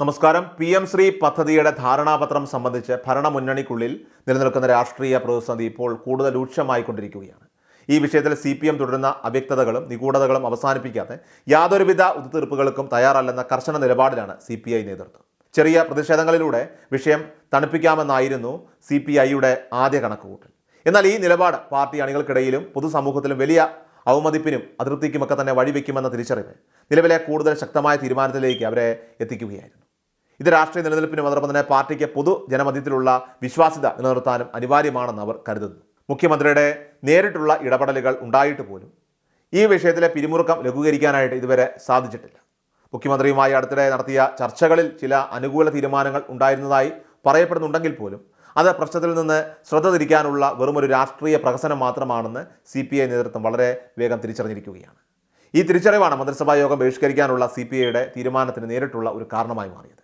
നമസ്കാരം. P M Shri പദ്ധതിയുടെ ധാരണാപത്രം സംബന്ധിച്ച് ഭരണമുന്നണിക്കുള്ളിൽ നിലനിൽക്കുന്ന രാഷ്ട്രീയ പ്രതിസന്ധി ഇപ്പോൾ കൂടുതൽ രൂക്ഷമായിക്കൊണ്ടിരിക്കുകയാണ്. ഈ വിഷയത്തിൽ സി പി എം തുടരുന്ന അവ്യക്തതകളും നിഗൂഢതകളും അവസാനിപ്പിക്കാതെ യാതൊരുവിധ ഒത്തുതീർപ്പുകൾക്കും തയ്യാറല്ലെന്ന കർശന നിലപാടിലാണ് സി പി ഐ നേതൃത്വം. ചെറിയ പ്രതിഷേധങ്ങളിലൂടെ വിഷയം തണുപ്പിക്കാമെന്നായിരുന്നു സി പി ഐയുടെ ആദ്യ കണക്കുകൂട്ടൽ. എന്നാൽ ഈ നിലപാട് പാർട്ടി അണികൾക്കിടയിലും പൊതുസമൂഹത്തിലും വലിയ അവമതിപ്പിനും അതൃപ്തിക്കുമൊക്കെ തന്നെ വഴിവെക്കുമെന്ന തിരിച്ചറിവ് നിലവിലെ കൂടുതൽ ശക്തമായ തീരുമാനത്തിലേക്ക് അവരെ എത്തിക്കുകയായിരുന്നു. ഇത് രാഷ്ട്രീയ നിലനിൽപ്പിന് അതോടൊപ്പം തന്നെ പാർട്ടിക്ക് പൊതു ജനമധ്യത്തിലുള്ള വിശ്വാസ്യത നിലനിർത്താനും അനിവാര്യമാണെന്ന് അവർ കരുതുന്നു. മുഖ്യമന്ത്രിയുടെ നേരിട്ടുള്ള ഇടപെടലുകൾ ഉണ്ടായിട്ട് പോലും ഈ വിഷയത്തിലെ പിരിമുറുക്കം ലഘൂകരിക്കാനായിട്ട് ഇതുവരെ സാധിച്ചിട്ടില്ല. മുഖ്യമന്ത്രിയുമായി അടുത്തിടെ നടത്തിയ ചർച്ചകളിൽ ചില അനുകൂല തീരുമാനങ്ങൾ ഉണ്ടായിരുന്നതായി പറയപ്പെടുന്നുണ്ടെങ്കിൽ പോലും അത് പ്രശ്നത്തിൽ നിന്ന് ശ്രദ്ധ തിരിക്കാനുള്ള വെറുമൊരു രാഷ്ട്രീയ പ്രഹസനം മാത്രമാണെന്ന് സി പി ഐ നേതൃത്വം വളരെ വേഗം തിരിച്ചറിഞ്ഞിരിക്കുകയാണ്. ഈ തിരിച്ചറിവാണ് മന്ത്രിസഭാ യോഗം ബഹിഷ്കരിക്കാനുള്ള സി പി ഐയുടെ തീരുമാനത്തിന് നേരിട്ടുള്ള ഒരു കാരണമായി മാറിയത്.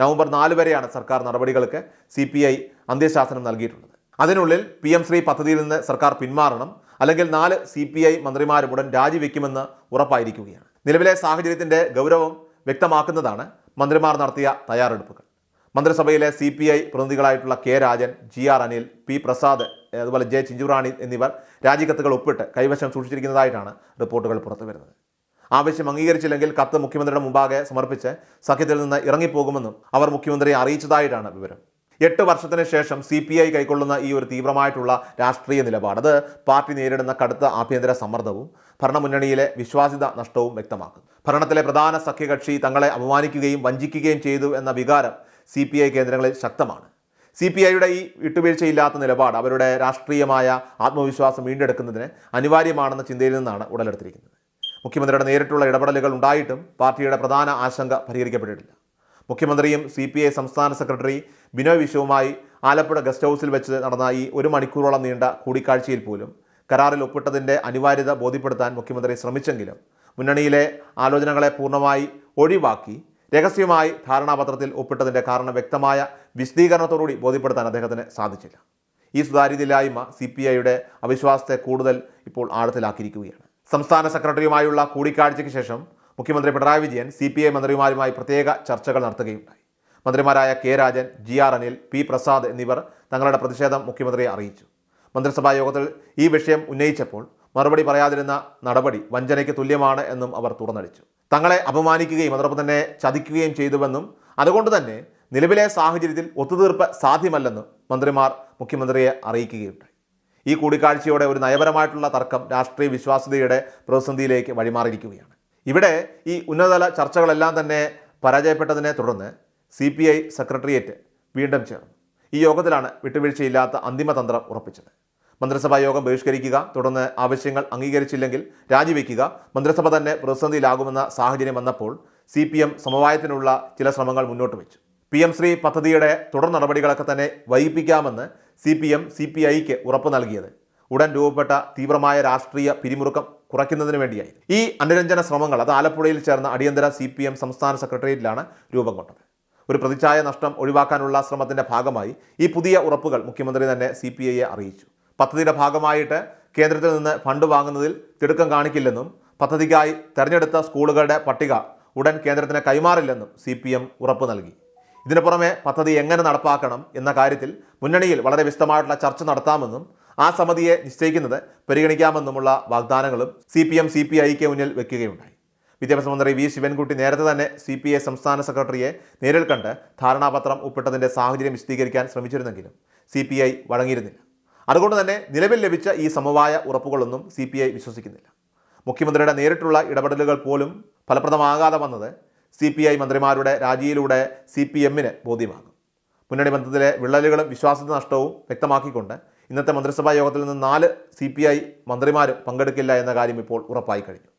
നവംബർ നാല് വരെയാണ് സർക്കാർ നടപടികൾക്ക് സി പി ഐ അന്ത്യശാസനം നൽകിയിട്ടുള്ളത്. അതിനുള്ളിൽ പി എം ശ്രീ പദ്ധതിയിൽ നിന്ന് സർക്കാർ പിന്മാറണം അല്ലെങ്കിൽ നാല് സി പി ഐ മന്ത്രിമാരും ഉടൻ രാജിവെക്കുമെന്ന് ഉറപ്പായിരിക്കുകയാണ്. നിലവിലെ സാഹചര്യത്തിന്റെ ഗൗരവം വ്യക്തമാക്കുന്നതാണ് മന്ത്രിമാർ നടത്തിയ തയ്യാറെടുപ്പുകൾ. മന്ത്രിസഭയിലെ C P I പ്രതിനിധികളായിട്ടുള്ള K Rajan G R Anil P Prasad അതുപോലെ ജെ ചിഞ്ചുറാണി എന്നിവർ രാജിക്കത്തുകൾ ഒപ്പിട്ട് കൈവശം സൂക്ഷിച്ചിരിക്കുന്നതായിട്ടാണ് റിപ്പോർട്ടുകൾ പുറത്തുവരുന്നത്. ആവശ്യം അംഗീകരിച്ചില്ലെങ്കിൽ കത്ത് മുഖ്യമന്ത്രിയുടെ മുമ്പാകെ സമർപ്പിച്ച് സഖ്യത്തിൽ നിന്ന് ഇറങ്ങിപ്പോകുമെന്നും അവർ മുഖ്യമന്ത്രിയെ അറിയിച്ചതായിട്ടാണ് വിവരം. എട്ട് വർഷത്തിന് ശേഷം സി പി ഐ കൈക്കൊള്ളുന്ന ഈ ഒരു തീവ്രമായിട്ടുള്ള രാഷ്ട്രീയ നിലപാട് അത് പാർട്ടി നേരിടുന്ന കടുത്ത ആഭ്യന്തര സമ്മർദ്ദവും ഭരണമുന്നണിയിലെ വിശ്വാസ്യത നഷ്ടവും വ്യക്തമാക്കും. ഭരണത്തിലെ പ്രധാന സഖ്യകക്ഷി തങ്ങളെ അപമാനിക്കുകയും വഞ്ചിക്കുകയും ചെയ്തു എന്ന വികാരം സി പി ഐ കേന്ദ്രങ്ങളിൽ ശക്തമാണ്. സി പി ഐയുടെ ഈ വിട്ടുവീഴ്ചയില്ലാത്ത നിലപാട് അവരുടെ രാഷ്ട്രീയമായ ആത്മവിശ്വാസം വീണ്ടെടുക്കുന്നതിന് അനിവാര്യമാണെന്ന ചിന്തയിൽ നിന്നാണ് ഉടലെടുത്തിരിക്കുന്നത്. മുഖ്യമന്ത്രിയുടെ നേരിട്ടുള്ള ഇടപെടലുകൾ ഉണ്ടായിട്ടും പാർട്ടിയുടെ പ്രധാന ആശങ്ക പരിഹരിക്കപ്പെട്ടിട്ടില്ല. മുഖ്യമന്ത്രിയും സി പി ഐ സംസ്ഥാന സെക്രട്ടറി ബിനോയ് വിശ്വവുമായി ആലപ്പുഴ ഗസ്റ്റ് ഹൗസിൽ വെച്ച് നടന്ന ഈ ഒരു മണിക്കൂറോളം നീണ്ട കൂടിക്കാഴ്ചയിൽ പോലും കരാറിൽ ഒപ്പിട്ടതിന്റെ അനിവാര്യത ബോധ്യപ്പെടുത്താൻ മുഖ്യമന്ത്രി ശ്രമിച്ചെങ്കിലും മുന്നണിയിലെ ആലോചനകളെ പൂർണമായി ഒഴിവാക്കി രഹസ്യമായി ധാരണാപത്രത്തിൽ ഒപ്പിട്ടതിന്റെ കാരണം വ്യക്തമായ വിശദീകരണത്തോടുകൂടി ബോധ്യപ്പെടുത്താൻ അദ്ദേഹത്തിന് സാധിച്ചില്ല. ഈ സുതാര്യതയില്ലായ്മ സി പി ഐയുടെ അവിശ്വാസത്തെ കൂടുതൽ ഇപ്പോൾ ആഴത്തിലാക്കിയിരിക്കുകയാണ്. സംസ്ഥാന സെക്രട്ടറിയുമായുള്ള കൂടിക്കാഴ്ചയ്ക്ക് ശേഷം മുഖ്യമന്ത്രി Pinarayi Vijayan C P I മന്ത്രിമാരുമായി പ്രത്യേക ചർച്ചകൾ നടത്തുകയുണ്ടായി. മന്ത്രിമാരായ K Rajan G R Anil P Prasad എന്നിവർ തങ്ങളുടെ പ്രതിഷേധം മുഖ്യമന്ത്രിയെ അറിയിച്ചു. മന്ത്രിസഭാ യോഗത്തിൽ ഈ വിഷയം ഉന്നയിച്ചപ്പോൾ മറുപടി പറയാതിരുന്ന നടപടി വഞ്ചനയ്ക്ക് തുല്യമാണ് എന്നും അവർ തുറന്നടിച്ചു. തങ്ങളെ അപമാനിക്കുകയും അതോടൊപ്പം തന്നെ ചതിക്കുകയും ചെയ്തുവെന്നും അതുകൊണ്ട് തന്നെ നിലവിലെ സാഹചര്യത്തിൽ ഒത്തുതീർപ്പ് സാധ്യമല്ലെന്നും മന്ത്രിമാർ മുഖ്യമന്ത്രിയെ അറിയിക്കുകയുണ്ടായി. ഈ കൂടിക്കാഴ്ചയോടെ ഒരു നയപരമായിട്ടുള്ള തർക്കം രാഷ്ട്രീയ വിശ്വാസ്യതയുടെ പ്രതിസന്ധിയിലേക്ക് വഴിമാറിയിരിക്കുകയാണ്. ഇവിടെ ഈ ഉന്നതതല ചർച്ചകളെല്ലാം തന്നെ പരാജയപ്പെട്ടതിനെ തുടർന്ന് സി പി ഐ സെക്രട്ടേറിയറ്റ് വീണ്ടും ചേർന്നു. ഈ യോഗത്തിലാണ് വിട്ടുവീഴ്ചയില്ലാത്ത അന്തിമതന്ത്രം ഉറപ്പിച്ചത്. മന്ത്രിസഭാ യോഗം ബഹിഷ്കരിക്കുക തുടർന്ന് ആവശ്യങ്ങൾ അംഗീകരിച്ചില്ലെങ്കിൽ രാജിവെക്കുക മന്ത്രിസഭ തന്നെ പ്രതിസന്ധിയിലാകുമെന്ന സാഹചര്യം വന്നപ്പോൾ സി പി എം സമവായത്തിനുള്ള ചില ശ്രമങ്ങൾ മുന്നോട്ട് വെച്ചു. പി എം ശ്രീ പദ്ധതിയുടെ തുടർ നടപടികളൊക്കെ തന്നെ വൈകിപ്പിക്കാമെന്ന് C P M C P ഐക്ക് ഉറപ്പ് നൽകിയത്. ഉടൻ രൂപപ്പെട്ട തീവ്രമായ രാഷ്ട്രീയ പിരിമുറുക്കം കുറയ്ക്കുന്നതിന് വേണ്ടിയായി ഈ അനുരഞ്ജന ശ്രമങ്ങൾ അത് ആലപ്പുഴയിൽ ചേർന്ന അടിയന്തര സി പി എം സംസ്ഥാന സെക്രട്ടേറിയറ്റിലാണ് രൂപം കൊണ്ടത്. ഒരു പ്രതിച്ഛായ നഷ്ടം ഒഴിവാക്കാനുള്ള ശ്രമത്തിന്റെ ഭാഗമായി ഈ പുതിയ ഉറപ്പുകൾ മുഖ്യമന്ത്രി തന്നെ സി പി ഐയെ അറിയിച്ചു. പദ്ധതിയുടെ ഭാഗമായിട്ട് കേന്ദ്രത്തിൽ നിന്ന് ഫണ്ട് വാങ്ങുന്നതിൽ തിടുക്കം കാണിക്കില്ലെന്നും പദ്ധതിക്കായി തെരഞ്ഞെടുത്ത സ്കൂളുകളുടെ പട്ടിക ഉടൻ കേന്ദ്രത്തിന് കൈമാറില്ലെന്നും സി പി എം ഉറപ്പ് നൽകി. ഇതിനു പുറമെ പദ്ധതി എങ്ങനെ നടപ്പാക്കണം എന്ന കാര്യത്തിൽ മുന്നണിയിൽ വളരെ വിശദമായിട്ടുള്ള ചർച്ച നടത്താമെന്നും ആ സമിതിയെ നിശ്ചയിക്കുന്നത് പരിഗണിക്കാമെന്നുമുള്ള വാഗ്ദാനങ്ങളും C P M C P ഐക്ക് മുന്നിൽ വെക്കുകയുണ്ടായി. വിദ്യാഭ്യാസ മന്ത്രി വി ശിവൻകുട്ടി നേരത്തെ തന്നെ സി പി ഐ സംസ്ഥാന സെക്രട്ടറിയെ നേരിൽ കണ്ട് ധാരണാപത്രം ഒപ്പിട്ടതിന്റെ സാഹചര്യം വിശദീകരിക്കാൻ ശ്രമിച്ചിരുന്നെങ്കിലും സി പി ഐ വഴങ്ങിയിരുന്നില്ല. അതുകൊണ്ട് തന്നെ നിലവിൽ ലഭിച്ച ഈ സമവായ ഉറപ്പുകളൊന്നും സി പി ഐ വിശ്വസിക്കുന്നില്ല. മുഖ്യമന്ത്രിയുടെ നേരിട്ടുള്ള ഇടപെടലുകൾ പോലും ഫലപ്രദമാകാതെ വന്നത് സി പി ഐ മന്ത്രിമാരുടെ രാജിയിലൂടെ സി പി എമ്മിന് ബോധ്യമാകും. മുന്നണി ബന്ധത്തിലെ വിള്ളലുകളും വിശ്വാസ നഷ്ടവും വ്യക്തമാക്കിക്കൊണ്ട് ഇന്നത്തെ മന്ത്രിസഭാ യോഗത്തിൽ നിന്ന് നാല് സി പി ഐ മന്ത്രിമാരും പങ്കെടുക്കില്ല എന്ന കാര്യം ഇപ്പോൾ ഉറപ്പായി കഴിഞ്ഞു.